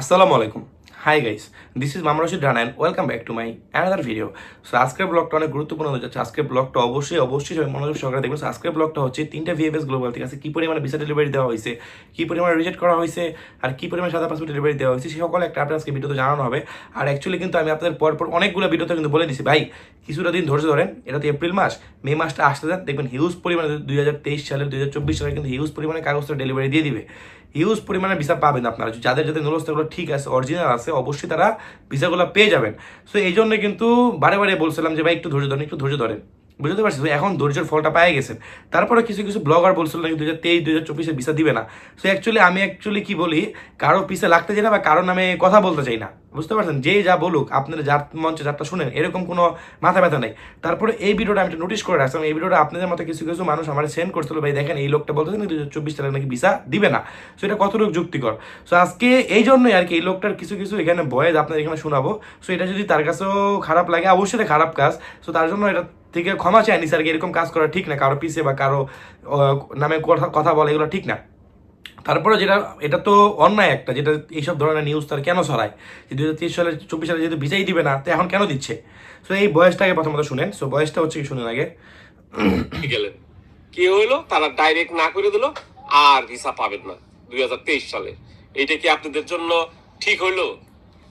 আসসালামু আলাইকুম। Hi guys this is মামা Rashid Rana welcome back to my another video so আজকের ব্লগটা অনেক গুরুত্বপূর্ণ হতে যাচ্ছে। আজকের ব্লগটা অবশ্যই অবশ্যই সবাই মনোযোগ সহকারে দেখবেন। আজকের ব্লগটা হচ্ছে তিনটা ভিএফএস গ্লোবাল থেকে আছে। কী পরিমাণে ভিসা ডেলিভারি দেওয়া হয়েছে, কী পরিমাণে রিজেক্ট করা হয়েছে, আর কী পরিমাণে সাদা পাসপোর্ট ডেলিভারি দেওয়া হয়েছে, সে সকল একটা আপনার আজকে ভিডিওতে জানানো হবে। আর অ্যাকচুয়ালি কিন্তু আমি আপনাদের পরপর অনেকগুলো ভিডিওতে কিন্তু বলে দিছি। ভাই, কিছুটা দিন ধৈর্য ধরেন, এটা তো এপ্রিল মাস মে মাসটা আসতে যান দেখবেন হিউজ পরিমাণে দুই হাজার তেইশ সালে দুই হাজার চব্বিশ সালে কিন্তু হিউজ পরিমাণে কাগজটা ডেলিভারি দিয়ে দিবে। হিউজ পরিমাণে ভিসা পাবেন আপনারা। যাদের যাদের নুরস্তাগুলো ঠিক আছে অরিজিনাল আছে, অবশ্যই তারা ভিসাগুলো পেয়ে যাবেন। সো এই জন্য কিন্তু বারে বারে বলছিলাম যে, ভাই, একটু ধৈর্য ধরেন, একটু ধৈর্য ধরেন। বুঝতে পারছি তো এখন ধৈর্যের ফলটা পেয়ে গেছেন তারপরে কিছু কিছু ব্লগার বলছিল নাকি দু হাজার তেইশ দু হাজার চব্বিশে ভিসা দিবে না। সো অ্যাকচুয়ালি আমি অ্যাকচুয়ালি কি বলি, কারও পিছে লাগতে চাই না বা কারও নামে কথা বলতে চাই না। বুঝতে পারছেন? যে যা বলুক, আপনারা যার মঞ্চে যারটা শুনেন, এরকম কোনো মাথা ব্যথা নেই। তারপরে এই ভিডিওটা আমি একটা নোটিশ করে রাখছিলাম এই ভিডিওটা আপনাদের মতো কিছু কিছু মানুষ আমার সেন্ড করছিল, ভাই দেখেন, এই লোকটা বলতেছে দু হাজার চব্বিশ সালে নাকি ভিসা দিবে না? সো এটা কতটুকু যুক্তিকর? সো আজকে এই জন্যই আর কি এই লোকটার কিছু কিছু এখানে বয়েজ আপনাদের এখানে শোনাবো। সো এটা যদি তার কাছেও খারাপ লাগে, অবশ্যই খারাপ কাজ। সো তার জন্য এটা থেকে ক্ষমা চাইনি স্যার এরকম কাজ করা ঠিক না, কারও পিছে বা কারও নামে কথা বলা, এগুলো ঠিক না। তারপরে যেটা, এটা তো অন্যায় একটা, যেটা এইসব ধরনের নিউজ তার কেন ছড়ায়? যে দু হাজার তেইশ সালে চব্বিশ সালে যেহেতু ভিসাই দিবে না, তো এখন কেন দিচ্ছে? সো এই বয়সটাকে প্রথমত শুনেন। সো বয়সটা হচ্ছে কি, শুনেন আগে। গেলেন? কি হইল? তারা ডাইরেক্ট না করে দিল, আর ভিসা পাবেন না দুই হাজার তেইশ সালে। এটা কি আপনাদের জন্য ঠিক হইল?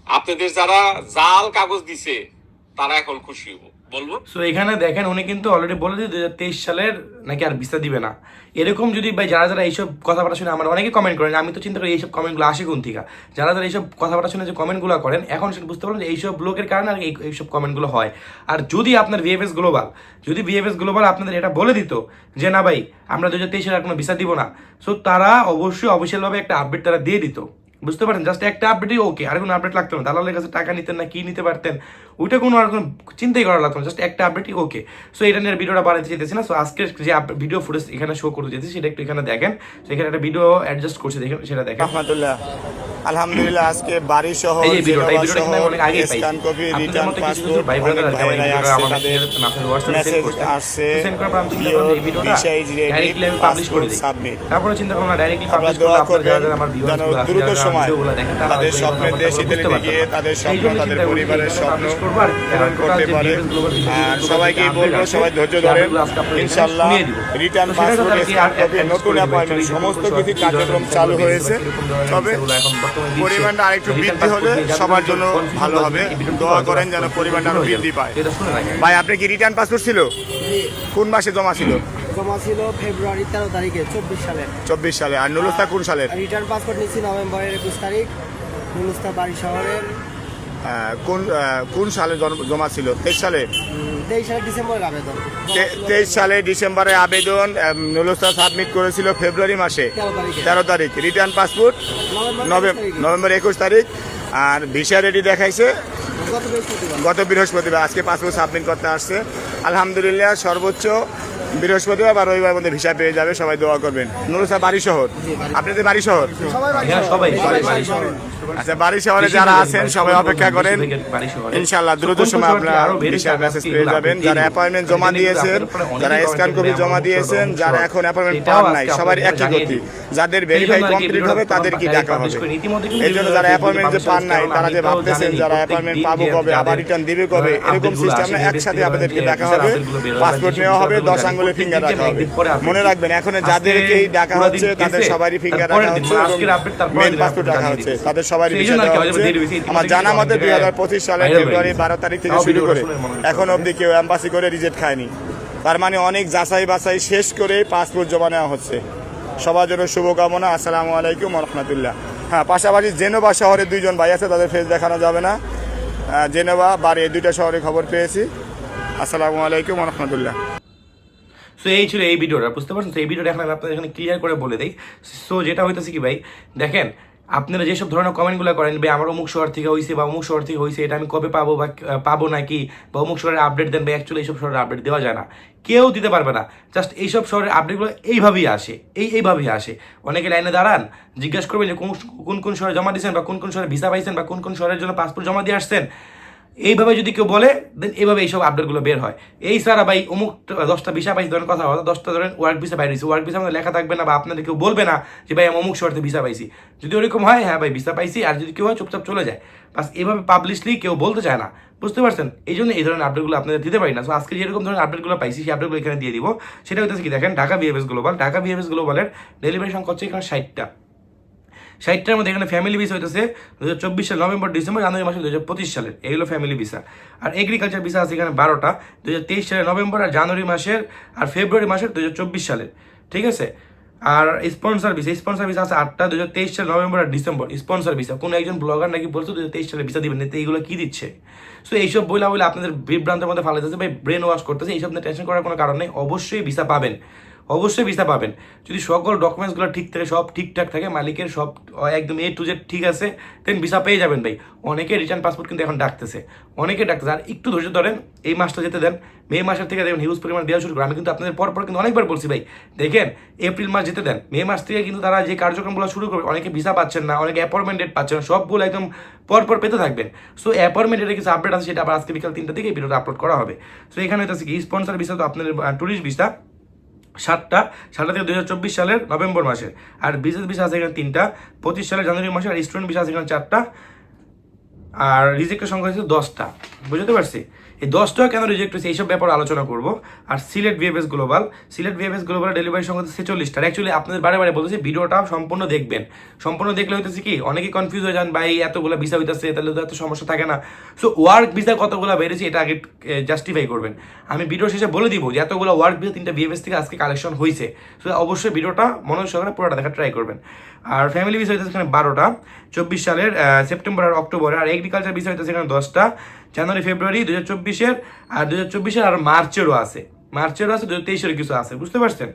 আপনাদের যারা জাল কাগজ দিছে, তারা এখন খুশি হব। বলব। সো এখানে দেখেন উনি কিন্তু অলরেডি বলে দিয়ে দু হাজার তেইশ সালের নাকি আর ভিসা দিবে না। এরকম যদি ভাই যারা যারা এইসব কথাবার্তা শুনে, আমার অনেকে কমেন্ট করেন, আমি তো চিন্তা করি এইসব কমেন্টগুলো আসে কোন থেকে? যারা যারা এইসব কথাবার্তা শুনে যে কমেন্টগুলো করেন, এখন সেটা বুঝতে পারলাম যে এইসব লোকের কারণে আর এইসব কমেন্টগুলো হয়। আর যদি আপনার ভিএফএস গ্লোবাল যদি ভিএফএস গ্লোবাল আপনাদের এটা বলে দিত যে, না ভাই, আমরা দু হাজার তেইশের আর কোনো ভিসা দিব না। সো তারা অবশ্যই অফিসিয়ালভাবে একটা আপডেট তারা দিয়ে দিত। বুঝতে পারেন জাস্ট একটা আপডেটই ওকে আর কোনো আপডেট লাগতো না। দালালের কাছে টাকা নিতেন না, কি নিতে পারতেন? ওইটা কোনো আর কোনো চিন্তাই করা লাগতো না জাস্ট একটা আপডেটই ওকে সো এটা নিয়ে ভিডিওটা বাড়াতে যেতেছি না সো আজকে যে ভিডিও ফুটেজ এখানে শো করতে যেতেছি সেটা একটু এখানে দেখেন। এখানে একটা ভিডিও অ্যাডজাস্ট করছে দেখেন সেটা দেখেন। রহমতুল্লাহ। আলহামদুলিল্লাহ আজকে বাড়ি সহ এই ভিডিওটা এই ভিডিওটা কিন্তু অনেক পাইছি আপনাদের মতো কিছু কিছু ভাই ব্রাদার ভিডিওটা আপনাদের হোয়াটসঅ্যাপে সেন্ড আসছে সেন্ড করার পর আমি চিন্তা করলাম এই ভিডিওটা ডাইরেক্টলি আমি পাবলিশ করে দিই। তারপরে চিন্তা করলাম ডাইরেক্টলি পাবলিশ করলে দোয়া আপনারা যারা আমার ভিউয়ার্সগুলো আছে দ্রুত যারা সময় ভিডিওগুলো দেখেন তারা তাদের স্বপ্নের কথাগুলো দেশ গিয়ে তাদের স্বপ্ন তাদের পরিবারের স্বপ্ন। করব আর করতে পারে। আর ভিডিওগুলো সবাইকে update বলব সবাই ধৈর্য ধরেন। এখানে ইনশাল্লাহ রিটার্ন পাসপোর্ট নতুন অ্যাপয়েন্টমেন্ট সমস্ত কিছু কার্যক্রম চালু হয়েছে। তবে। পরিমাণটা আরেকটু বৃদ্ধি হলে সবার জন্য ভালো হবে। দোয়া করেন যেন পরিমাণটা আরও বৃদ্ধি পায়। ভাই আপনি কি রিটার্ন পাসপোর্ট ছিল? কোন মাসে জমা ছিল? জমা ছিল ফেব্রুয়ারি তেরো তারিখে চব্বিশ সালের চব্বিশ সালে। আর নুলুস্তা কোন সালের? রিটার্ন পাসপোর্ট নিচ্ছি নভেম্বরের একুশ তারিখ। নুলুস্তা বাড়ি শহরের কোন কোন সালে জমা ছিল? তেইশ সালে? তেইশ সালে ডিসেম্বরে আবেদন আহ, নুলুস্তা সাবমিট করেছিল ফেব্রুয়ারি মাসে। তেরো তারিখ। রিটার্ন পাসপোর্ট নভেম্বর একুশ তারিখ। আর ভিসা রেডি দেখাইছে। গত বৃহস্পতিবার। আজকে পাসপোর্ট সাবমিট করতে আসছে। আলহামদুলিল্লাহ সর্বোচ্চ বৃহস্পতিবার বা রবিবার মধ্যে ভিসা পেয়ে যাবে। সবাই দোয়া করবেন। নুরুসা বাড়ি শহর। আপনাদের বাড়ি শহর? সবাই সবাই। বাড়ি শহরে। আচ্ছা বাড়ি শহরে যারা আছেন সবাই অপেক্ষা করেন। ইনশাল্লাহ দ্রুত সময় আপনারা আরও বেশি ভিসার টাকা মেসেজ পেয়ে যাবেন যারা অ্যাপয়েন্টমেন্ট জমা দিয়েছেন যারা স্ক্যান কপি জমা দিয়েছেন যারা এখন অ্যাপয়েন্টমেন্ট পান নাই সবার একই গতি যাদের ভেরিফাই কি কমপ্লিট হবে আগে ডাকা হবে? এই জন্য যারা অ্যাপয়েন্টমেন্ট যে পান নাই তারা যে ভাবতেছেন যারা অ্যাপয়েন্টমেন্ট পাবো কবে আবার রিটার্ন দিবে কবে এরকম সিস্টেম একসাথে আপনাদেরকে ডাকা হবে। পাসপোর্ট নেওয়া হবে দশ আঙ্গুলে ফিঙ্গার রাখা হবে মনে রাখবেন এখন যাদেরকেই ডাকা হচ্ছে তাদের সবারই ফিঙ্গার রাখা হচ্ছে মেন পাসপোর্ট রাখা হচ্ছে তাদের দিয়েছে, আমার জানা মতে দুই আমাদের হাজার পঁচিশ সালে ফেব্রুয়ারি বারো তারিখ থেকে শুরু করে। এখন অবধি কেউ অ্যাম্বাসি করে রিজেক্ট খায়নি। তার মানে অনেক যাচাই বাছাই শেষ করে পাসপোর্ট জমা নেওয়া হচ্ছে। সবার জন্য শুভকামনা। আসসালামু আলাইকুম রহমতুল্লাহ। হ্যাঁ পাশাপাশি জেনোভা শহরে দুইজন ভাই আছে তাদের ফেস দেখানো যাবে না। জেনোভা বাড়ি এই দুইটা শহরে খবর পেয়েছি। আসসালামু আলাইকুম রহমতুল্লাহ। সো এই ছিল এই ভিডিওটা বুঝতে পারছেন? তো এই ভিডিওটা এখন আমি আপনাদের এখানে ক্লিয়ার করে বলে দিই। সো যেটা হইতেছে কি ভাই দেখেন আপনারা যেসব ধরনের কমেন্টগুলো করেন, ভাই, আমার অমুক শহর থেকে হয়েছে বা অমুক শহর থেকে হয়েছে এটা আমি কবে পাবো বা পাবো নাকি? বা অমুক শহরের আপডেট দেন বা অ্যাকচুয়ালি এইসব শহরের আপডেট দেওয়া যায় না। কেউ দিতে পারবে না। জাস্ট এইসব শহরের আপডেটগুলো এইভাবেই আসে, এই, এইভাবেই আসে। অনেকে লাইনে দাঁড়ান, জিজ্ঞাসা করবেন যে, কোন কোন শহরে জমা দিয়েছেন বা কোন কোন শহরে ভিসা পাইছেন বা কোন কোন শহরের জন্য পাসপোর্ট জমা দিয়ে আসছেন? এইভাবে যদি কেউ বলে দেন এইভাবে এইসব আপডেটগুলো বের হয়। এই সারা ভাই অমুক দশটা ভিসা পাইছি ধরেন কথা কথা দশটা ধরেন ওয়ার্ক ভিসা বাইরে ওয়ার্ক ভিসা আমাদের লেখা থাকবে না বা আপনাদের কেউ বলবে না যে, ভাই, আমি অমুক শর্তে ভিসা পাইছি। যদি ওরকম হয় হ্যাঁ ভাই ভিসা পাইছি। আর যদি কেউ হয়, চুপচাপ চলে যায়। বাস এভাবে পাবলিশলি কেউ বলতে চায় না। বুঝতে পারছেন? এই জন্য এই ধরনের আপডেটগুলো আপনাদের দিতে পারি না। সো আজকে যেরকম ধরনের আপডেটগুলো পাইছি, সেই আপডেটগুলো এখানে দিয়ে দিব। সেটা হচ্ছে কি দেখেন, Dhaka VFS global Dhaka VFS গ্লোবালের delivery সংখ্যা হচ্ছে এখানে ষাটটা। ষাটটার মধ্যে এখানে ফ্যামিলি ভিসা হইতেছে দু হাজার চব্বিশ সাল নভেম্বর, ডিসেম্বর, জানুয়ারি মাসে দু হাজার পঁচিশ সালের। এগুলো ফ্যামিলি ভিসা আর এগ্রিকালচার ভিসা আছে এখানে বারোটা দু তেইশ সালের নভেম্বর আর জানুয়ারি মাসের আর ফেব্রুয়ারি মাসের দু চব্বিশ সালের। ঠিক আছে? আর স্পন্সর ভিসা স্পন্সর ভিসা আছে আটটা দু হাজার তেইশ নভেম্বর আর ডিসেম্বর। স্পন্সর ভিসা কোনো একজন ব্লগার নাকি বলছে দু তেইশ সালে ভিসা দিবেন তো এইগুলো কি দিচ্ছে? সো এইসব বইলা বলে আপনাদের বিভ্রান্তের মধ্যে ফালাইতেছে। ভাই ব্রেন ওয়াশ করতেছে। এইসব নিয়ে টেনশন করার কোনো কারণ নেই। অবশ্যই ভিসা পাবেন। অবশ্যই ভিসা পাবেন। যদি সকল ডকুমেন্টসগুলো ঠিক থাকে, সব ঠিকঠাক থাকে, মালিকের সব একদম এ টু জেড ঠিক আছে দেন ভিসা পেয়ে যাবেন ভাই। অনেকে রিটার্ন পাসপোর্ট কিন্তু এখন ডাকতেছে। অনেকে ডাকতেছে। আর একটু ধৈর্য ধরেন, এই মাসটা যেতে দেন, মে মাসের থেকে দেখুন হিউজ পরিমাণ দেওয়া শুরু করে আমি কিন্তু আপনাদের পর পর কিন্তু অনেকবার বলছি ভাই, দেখেন এপ্রিল মাস যেতে দেন, মে মাস থেকে কিন্তু তারা যে কার্যক্রমগুলো শুরু করবে, অনেকে ভিসা পাচ্ছেন না, অনেকে অ্যাপয়েন্টমেন্ট ডেট পাচ্ছেন না, সবগুলো একদম পর পর পেতে থাকবেন। সো অ্যাপয়েন্টমেন্ট ডেটে কিছু আপডেট আছে, সেটা আবার আজকে বিকাল তিনটা থেকে ভিডিওটা আপলোড করা হবে। সো এখানে হচ্ছে কি স্পন্সর ভিসা তো আপনাদের ট্যুরিস্ট ভিসা সাতটা সাতটা থেকে দুই হাজার চব্বিশ সালের নভেম্বর মাসে। আর বিজনেস ভিসা আছে এখানে তিনটা, পঁচিশ সালের জানুয়ারি মাসে আর স্টুডেন্ট ভিসা আছে এখানে চারটা, আর রিজেক্টের সংখ্যা হচ্ছে দশটা। বুঝতে পারছি? এই দশটা কেন রিজেক্ট হয়েছে এইসব ব্যাপারে আলোচনা করব। আর Sylhet VFS global Sylhet VFS global delivery সংখ্যা ছেচল্লিশটা অ্যাকচুয়ালি আপনাদের বারে বারে বলতেছি, ভিডিওটা সম্পূর্ণ দেখবেন। সম্পূর্ণ দেখলে হইতেছে কি, অনেকে কনফিউজ হয়ে যান, ভাই, এতগুলো ভিসা হইতেছে, তাহলে তো এত সমস্যা থাকে না। সো ওয়ার্ক ভিসা কতগুলো বেড়েছে, এটা আগে জাস্টিফাই করবেন। আমি ভিডিও শেষে বলে দিব যে, এতগুলো ওয়ার্ক ভিসা তিনটা ভিএফএস থেকে আজকে কালেকশন হয়েছে সো অবশ্যই ভিডিওটা মনোযোগ সহকারে পুরোটা দেখা ট্রাই করবেন। আর ফ্যামিলি ভিসা হইতেছে এখানে বারোটা। চব্বিশ সালের সেপ্টেম্বর আর অক্টোবরে আর এগ্রিকালচার ভিসা হইতেছে এখানে দশটা। জানুয়ারি, ফেব্রুয়ারি দু হাজার চব্বিশের আর দু হাজার চব্বিশের আর মার্চেরও আছে। মার্চেরও আছে দু হাজার তেইশের কিছু আছে, বুঝতে পারছেন?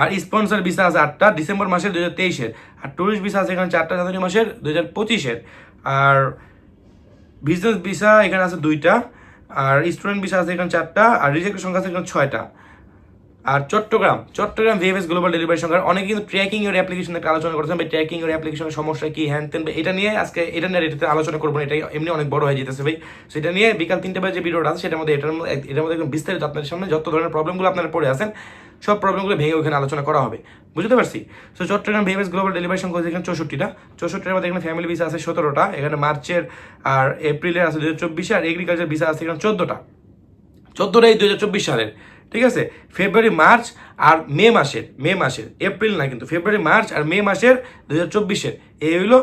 আর স্পন্সর ভিসা আছে আটটা, ডিসেম্বর মাসের দু হাজার তেইশের। আর ট্যুরিস্ট ভিসা আছে এখানে চারটা, জানুয়ারি মাসের দু হাজার পঁচিশের। আর বিজনেস ভিসা এখানে আছে দুইটা, আর স্টুডেন্ট ভিসা আছে এখানে চারটা, আর রিজেক্টের সংখ্যা আছে এখানে ছয়টা। আর Chittagong Chittagong VFS global delivery সংখ্যা অনেকে কিন্তু ট্র্যাকিং এর অ্যাপ্লিকেশন আলোচনা করেছেন। ভাই ট্র্যাকিং এর অ্যাপ্লিকেশনের সমস্যা কি? হ্যান তেন এটা নিয়ে আজকে এটা নিয়ে এটাতে আলোচনা করব এটা এমনি অনেক বড় হয়ে যেতেছে, ভাই। সেটা নিয়ে বিকাল তিনটে বাজে যে ভিডিওটা আছে, সেটার মধ্যে এটার মধ্যে এটার মধ্যে একদম বিস্তারিত আপনাদের সামনে যত ধরনের প্রবলেমগুলো আপনারা পড়ে আছেন, সব প্রবলেমগুলো ভেঙে ওখানে আলোচনা করা হবে। বুঝতে পারছি? So Chittagong VFS global delivery সংখ্যা হচ্ছে এখানে চৌষট্টিটা। চৌষট্টির মধ্যে এখানে ফ্যামিলি ভিসা আছে সতেরোটা, এখানে মার্চের আর এপ্রিলের আছে দু হাজার চব্বিশে, আর এগ্রিকালচার ভিসা আছে এখানে চোদ্দোটা। চোদ্দোটাই দু হাজার চব্বিশ সালের। ঠিক আছে? ফেব্রুয়ারি মার্চ আর মে মাসের মে মাসের এপ্রিল না কিন্তু ফেব্রুয়ারি মার্চ আর মে মাসের দু হাজার চব্বিশের, এই হইল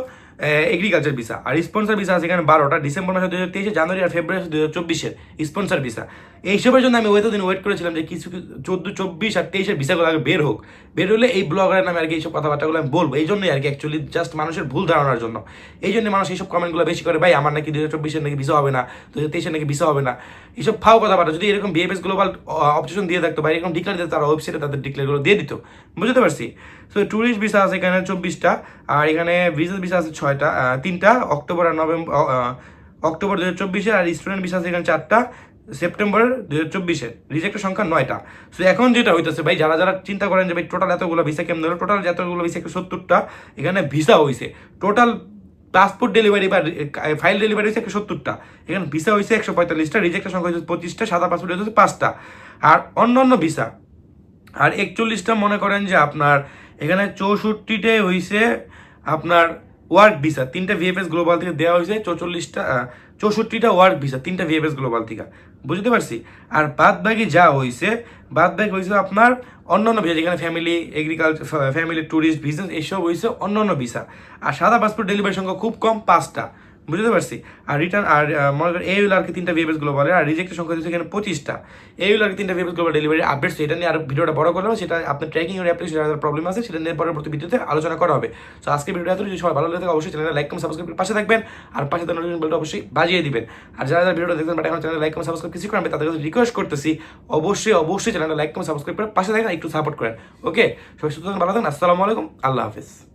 এগ্রিকালচার ভিসা আর স্পন্সার ভিসা আছে এখানে বারোটা ডিসেম্বর মাসে দু হাজার তেইশে জানুয়ারি আর ফেব্রুয়ারি দু হাজার চব্বিশের স্পন্সর ভিসা এইসবের জন্য আমি এতদিন ওয়েট করেছিলাম যে কিছু চোদ্দ, চব্বিশ আর তেইশের ভিসাগুলো আগে বের হোক। বের হলে এই ব্লগারের নামে আর কি এইসব কথাবার্তাগুলো আমি বলব। এই জন্যই আর কি অ্যাকচুয়ালি জাস্ট মানুষের ভুল ধারণার জন্য। এই জন্য মানুষ এইসব কমেন্টগুলো বেশি করে, ভাই, আমার নাকি দু হাজার চব্বিশের নাকি ভিসা হবে না দু হাজার তেইশের নাকি ভিসা হবে না। এইসব ফাও কথাবার্তা। যদি এরকম বিএফএস গ্লোবাল অপশন দিয়ে থাকতো বা এরকম ডিক্লেয়ার দিতে, তারা ওয়েবসাইটে তাদের ডিক্লেয়ারগুলো দিয়ে দিত। বুঝতে পারছি? তো ট্যুরিস্ট ভিসা আছে এখানে চব্বিশটা, আর এখানে ভিসা ভিসা আছে ছয়টা তিনটা, অক্টোবর আর নভেম্বর অক্টোবর দু হাজার চব্বিশে, আর স্টুডেন্ট ভিসা আছে এখানে চারটা সেপ্টেম্বর দু হাজার চব্বিশে। রিজেক্টের সংখ্যা নয়টা। সো এখন যেটা হইতেছে ভাই, যারা যারা চিন্তা করেন যে ভাই টোটাল এতগুলো ভিসা কেমন হলো টোটাল যতগুলো ভিসা একশো সত্তরটা এখানে ভিসা হয়েছে টোটাল পাসপোর্ট ডেলিভারি বা ফাইল ডেলিভারি হয়েছে একশো সত্তরটা। এখানে ভিসা হয়েছে একশো পঁয়তাল্লিশটা রিজেক্টের সংখ্যা হয়েছে পঁচিশটা, সাদা পাসপোর্ট হয়েছে পাঁচটা। আর অন্য অন্য ভিসা আর একচল্লিশটা মনে করেন যে আপনার এখানে চৌষট্টিতে হয়েছে আপনার ওয়ার্ক ভিসা তিনটা ভিএফএস গ্লোবাল থেকে দেওয়া হয়েছে চৌচল্লিশটা চৌষট্টিটা ওয়ার্ক ভিসা, তিনটা ভিএফএস গ্লোবাল থেকে। বুঝতে পারছি? আর বাদ বাকি যা হয়েছে বাদ বাকি হয়েছে আপনার অন্যান্য ভিসা, যেখানে family agriculture family tourist business এইসব হয়েছে অন্যান্য ভিসা। আর সাদা পাসপোর্ট ডেলিভারি সংখ্যা খুব কম, পাঁচটা। বুঝতে পারছি? আর রিটার্ন আর মনে করেন আর কি তিনটা ভিএফএস বলে আর রিজেক্টের সংখ্যা হচ্ছে এখানে পঁচিশটা। আর কি তিনটা গ্লোবাল ডেলিভারি আপডেটস এটা নিয়ে আর ভিডিওটা বড় করলাম সেটা আপনার ট্র্যাকিং এর অ্যাপ্লিকেশন প্রবলেম আছে সেটা নিয়ে পরবর্তী ভিডিওতে আলোচনা করা হবে। সো আজকে ভিডিওটা এত যদি সবাই ভালো লাগে অবশ্যই চ্যানেলে লাইক কম সাবস্ক্রাইব করে পাশে থাকবেন আর পাশে থাকা নোটিফিকেশন বেলটা অবশ্যই বাজিয়ে দিবেন। আর যারা যারা ভিডিওটা দেখবেন বাট এখন চ্যানেলে লাইক কম সাবস্ক্রাইব কিছু করেন তাদের কাছে রিকোয়েস্ট করতেছি অবশ্যই অবশ্যই চ্যানেলটা লাইক কম সাবস্ক্রাইব করে পাশে থাকেন একটু সাপোর্ট করেন। ওকে সবাই সুস্থ থাকুন, ভালো থাকুন আসসালামু আলাইকুম আল্লাহ হাফিজ।